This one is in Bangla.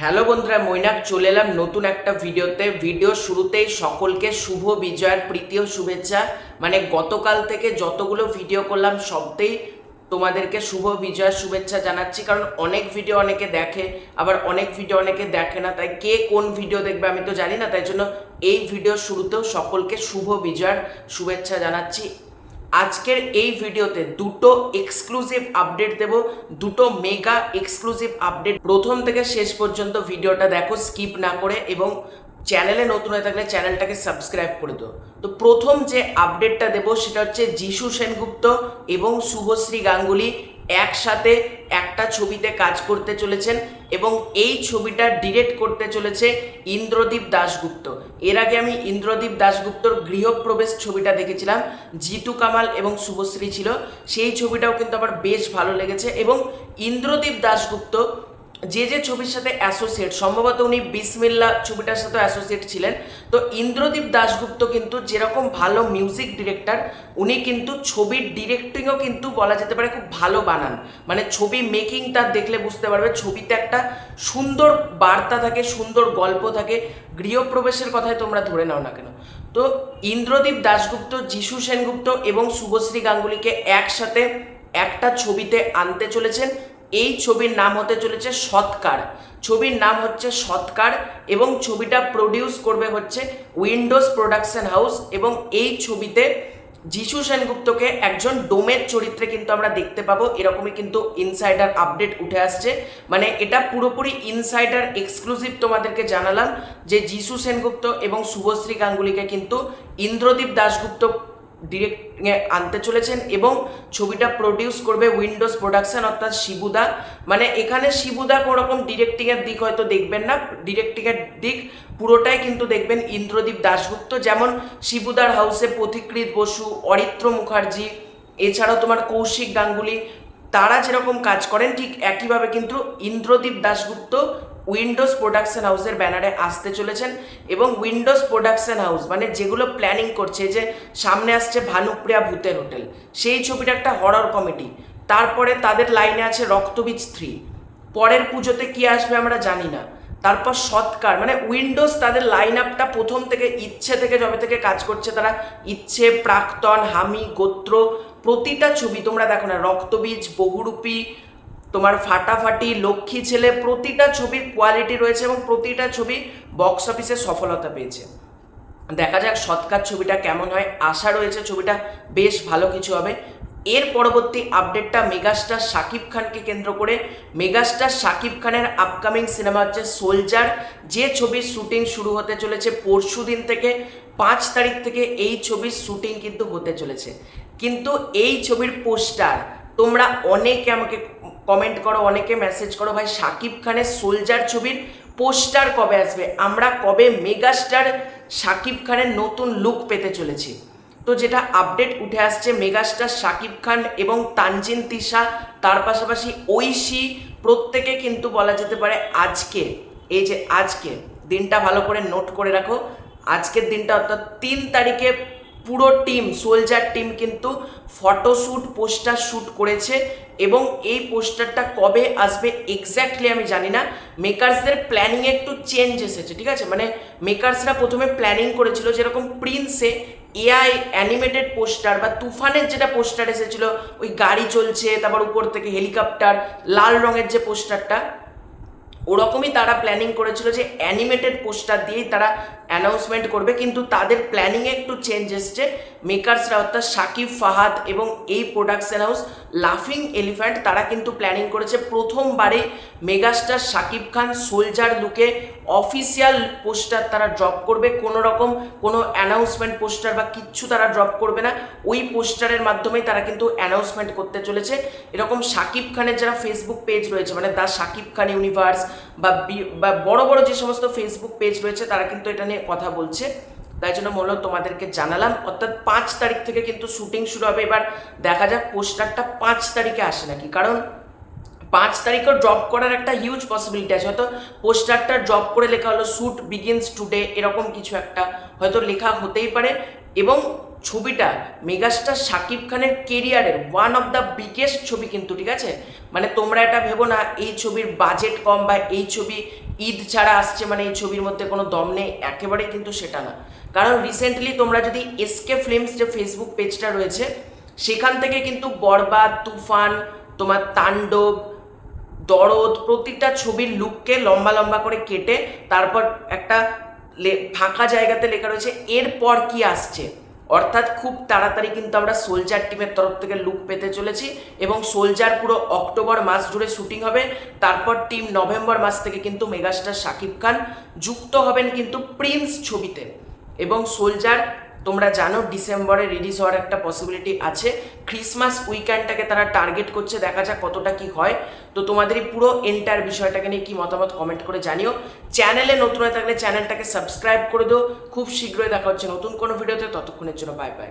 হ্যালো বন্ধুরা, মৈনাক, চলে এলাম নতুন একটা ভিডিওতে। ভিডিও শুরুতেই সকলকে শুভ বিজয়ের প্রীতি ও শুভেচ্ছা। মানে গতকাল থেকে যতগুলো ভিডিও করলাম, সবতেই তোমাদেরকে শুভ বিজয়ের শুভেচ্ছা জানাচ্ছি। কারণ অনেক ভিডিও অনেকে দেখে, আবার অনেক ভিডিও অনেকে দেখে না। তাই কে কোন ভিডিও দেখবে আমি তো জানি না। তাই জন্য এই ভিডিও শুরুতেও সকলকে শুভ বিজয়ের শুভেচ্ছা জানাচ্ছি। আজকের এই ভিডিওতে দুটো এক্সক্লুসিভ আপডেট দেব, দুটো মেগা এক্সক্লুসিভ আপডেট প্রথম থেকে শেষ পর্যন্ত ভিডিওটা দেখো স্কিপ না করে এবং চ্যানেলে নতুন হয়ে থাকলে চ্যানেলটাকে সাবস্ক্রাইব করে দেবো তো প্রথম যে আপডেটটা দেব সেটা হচ্ছে যিশু সেনগুপ্ত এবং শুভশ্রী গাঙ্গুলি একসাথে একটা ছবিতে কাজ করতে চলেছেন এবং এই ছবিটা ডিরেক্ট করতে চলেছে ইন্দ্রদীপ দাশগুপ্ত। এর আগে আমি ইন্দ্রদীপ দাশগুপ্তর গৃহপ্রবেশ ছবিটা দেখেছিলাম, জিতু কামাল এবং শুভশ্রী ছিল। সেই ছবিটাও কিন্তু আমার বেশ ভালো লেগেছে এবং ইন্দ্রদীপ দাশগুপ্ত যে যে ছবির সাথে অ্যাসোসিয়েট সম্ভবত উনি বিসমিল্লা ছবিটার সাথে অ্যাসোসিয়েট ছিলেন। তো ইন্দ্রদীপ দাশগুপ্ত কিন্তু যেরকম ভালো মিউজিক ডিরেক্টর উনি কিন্তু ছবির ডিরেক্টিংও কিন্তু বলা যেতে পারে খুব ভালো বানান। মানে ছবি মেকিংটা দেখলে বুঝতে পারবে, ছবিতে একটা সুন্দর বার্তা থাকে, সুন্দর গল্প থাকে, গৃহপ্রবেশের কথায় তোমরা ধরে নাও না কেন? তো ইন্দ্রদীপ দাশগুপ্ত, যিশু সেনগুপ্ত এবং শুভশ্রী গাঙ্গুলিকে একসাথে একটা ছবিতে আনতে চলেছেন। এই ছবির নাম হতে চলেছে সৎকার। ছবির নাম হচ্ছে সৎকার এবং ছবিটা প্রডিউস করবে হচ্ছে উইন্ডোজ প্রোডাকশন হাউস এবং এই ছবিতে যিশু সেনগুপ্তকে একজন ডোমের চরিত্রে কিন্তু আমরা দেখতে পাবো। এরকমই কিন্তু ইনসাইডার আপডেট উঠে আসছে। মানে এটা পুরোপুরি ইনসাইডার এক্সক্লুসিভ তোমাদেরকে জানালাম যে যিশু সেনগুপ্ত এবং শুভশ্রী গাঙ্গুলিকে কিন্তু ইন্দ্রদীপ দাশগুপ্ত ডিরেক্টে আনতে চলেছেন এবং ছবিটা প্রডিউস করবে উইন্ডোজ প্রোডাকশন অর্থাৎ শিবুদা। মানে এখানে শিবুদা কোনো রকম ডিরেক্টিংয়ের দিক হয়তো দেখবেন না। ডিরেক্টিংয়ের দিক পুরোটাই কিন্তু দেখবেন ইন্দ্রদীপ দাশগুপ্ত। যেমন শিবুদার হাউসে পথিকৃত বসু, অরিত্র মুখার্জি, এছাড়াও তোমার কৌশিক গাঙ্গুলি, তারা যেরকম কাজ করেন, ঠিক একইভাবে কিন্তু ইন্দ্রদীপ দাশগুপ্ত উইন্ডোজ প্রোডাকশন হাউসের ব্যানারে আসতে চলেছেন এবং উইন্ডোজ প্রোডাকশন হাউস মানে যেগুলো প্ল্যানিং করছে যে সামনে আসছে ভানুপ্রিয়া ভূতের হোটেল, সেই ছবিটা একটা হরর কমেডি তারপরে তাদের লাইনে আছে রক্তবীজ থ্রি পরের পুজোতে কি আসবে আমরা জানি না। তারপর সৎকার মানে উইন্ডোজ তাদের লাইন আপটা প্রথম থেকে ইচ্ছে থেকে যবে থেকে কাজ করছে তারা ইচ্ছে, প্রাক্তন, হামি, গোত্র, প্রতিটা ছবি তোমরা দেখো না, রক্তবীজ, বহুরূপী তোমার ফাটাফাটি লক্ষ্মী ছেলে প্রতিটা ছবির কোয়ালিটি রয়েছে এবং প্রতিটা ছবি বক্স অফিসে সফলতা পেয়েছে। দেখা যাক সৎকার ছবিটা কেমন হয়। আশা রয়েছে ছবিটা বেশ ভালো কিছু হবে। এর পরবর্তী আপডেটটা মেগাস্টার শাকিব খানকে কেন্দ্র করে। মেগাস্টার শাকিব খানের আপকামিং সিনেমা হচ্ছে সোলজার যে ছবির শুটিং শুরু হতে চলেছে পরশু দিন থেকে, পাঁচ তারিখ থেকে এই ছবির শুটিং কিন্তু হতে চলেছে। কিন্তু এই ছবির পোস্টার তোমরা অনেকে আমাকে কমেন্ট করো, অনেকে মেসেজ করো, ভাই শাকিব খানের সোলজার ছবির পোস্টার কবে আসবে? আমরা কবে মেগাস্টার শাকিব খানের নতুন লুক পেতে চলেছি? তো যেটা আপডেট উঠে আসছে মেগাস্টার শাকিব খান এবং তানজিন তিশা, তার পাশাপাশি ঐশী, প্রত্যেকে কিন্তু বলা যেতে পারে আজকে, এই যে আজকে, দিনটা ভালো করে নোট করে রাখো। আজকের দিনটা অর্থাৎ তিন তারিখে পুরো টিম সোলজার টিম কিন্তু ফটোশ্যুট পোস্টার শ্যুট করেছে এবং এই পোস্টারটা কবে আসবে এক্স্যাক্টলি আমি জানি না। মেকার্সদের প্ল্যানিংয়ে একটু চেঞ্জ এসেছে, ঠিক আছে? মানে মেকার্সরা প্রথমে প্ল্যানিং করেছিল যেরকম প্রিন্সে এআই অ্যানিমেটেড পোস্টার বা তুফানের যেটা পোস্টার এসেছিল, ওই গাড়ি চলছে, তারপর উপর থেকে হেলিকপ্টার লাল রঙের যে পোস্টারটা ওরকমই তারা প্ল্যানিং করেছিল যে অ্যানিমেটেড পোস্টার দিয়েই তারা অ্যানাউন্সমেন্ট করবে, কিন্তু তাদের প্ল্যানিংয়ে একটু চেঞ্জ এসছে। মেকার্সরা অর্থাৎ সাকিব, ফাহাদ এবং এই প্রোডাকশন হাউস লাফিং এলিফ্যান্ট তারা কিন্তু প্ল্যানিং করেছে প্রথমবারে মেগাস্টার সাকিব খান সোলজার লুকে অফিসিয়াল পোস্টার তারা ড্রপ করবে। কোনো রকম কোনো অ্যানাউন্সমেন্ট পোস্টার বা কিচ্ছু তারা ড্রপ করবে না। ওই পোস্টারের মাধ্যমেই তারা কিন্তু অ্যানাউন্সমেন্ট করতে চলেছে। এরকম সাকিব খানের যারা ফেসবুক পেজ রয়েছে মানে দা সাকিব খান ইউনিভার্স বা বড় বড় যে সমস্ত ফেসবুক পেজ রয়েছে, তারা কিন্তু এটা নিয়ে কথা বলছে। তাই জন্য মূলত তোমাদেরকে জানালাম, অর্থাৎ পাঁচ তারিখ থেকে কিন্তু শুটিং শুরু হবে। এবার দেখা যাক পোস্টারটা পাঁচ তারিখে আসে নাকি? কারণ পাঁচ তারিখও ড্রপ করার একটা হিউজ পসিবিলিটি আছে। হয়তো পোস্টারটা ড্রপ করে লেখা হলো শ্যুট বিগিনস টুডে এরকম কিছু একটা হয়তো লেখা হতেই পারে। এবং ছবিটা মেগাস্টার শাকিব খানের কেরিয়ারের ওয়ান অফ দ্য বিগেস্ট ছবি কিন্তু, ঠিক আছে? মানে তোমরা এটা ভেবো না, এই ছবির বাজেট কম বা এই ছবি ঈদ ছাড়া আসছে মানে এই ছবির মধ্যে কোনো দম নেই, একেবারেই কিন্তু সেটা না। কারণ রিসেন্টলি তোমরা যদি এসকে ফিল্মস যে ফেসবুক পেজটা রয়েছে, সেখান থেকে কিন্তু বরবাদ, তুফান, তোমার তাণ্ডব, দরদ প্রতিটা ছবির লুককে লম্বা লম্বা করে কেটে তারপর একটা ফাঁকা জায়গাতে লেখা রয়েছে, এরপর কি আসছে? অর্থাৎ খুব তাড়াতাড়ি কিন্তু আমরা সোলজার টিমের তরফ থেকে লুক পেতে চলেছি এবং সোলজার পুরো অক্টোবর মাস জুড়ে শুটিং হবে। তারপর টিম নভেম্বর মাস থেকে কিন্তু মেগাস্টার শাকিব খান যুক্ত হবেন কিন্তু প্রিন্স ছবিতে। এবং সোলজার তোমরা জানো ডিসেম্বরে রিলিজ হওয়ার একটা পসিবিলিটি আছে। ক্রিসমাস উইকেন্ডটাকে তারা টার্গেট করছে, দেখা যাক কতটা কি হয়। তো তোমাদের পুরো এন্টার বিষয়টাকে নিয়ে কি মতামত কমেন্ট করে জানিও। চ্যানেলে নতুন হয়ে থাকলে চ্যানেলটাকে সাবস্ক্রাইব করে দিও। খুব শীঘ্রই দেখা হচ্ছে নতুন কোনো ভিডিওতে ততক্ষণের জন্য বাই বাই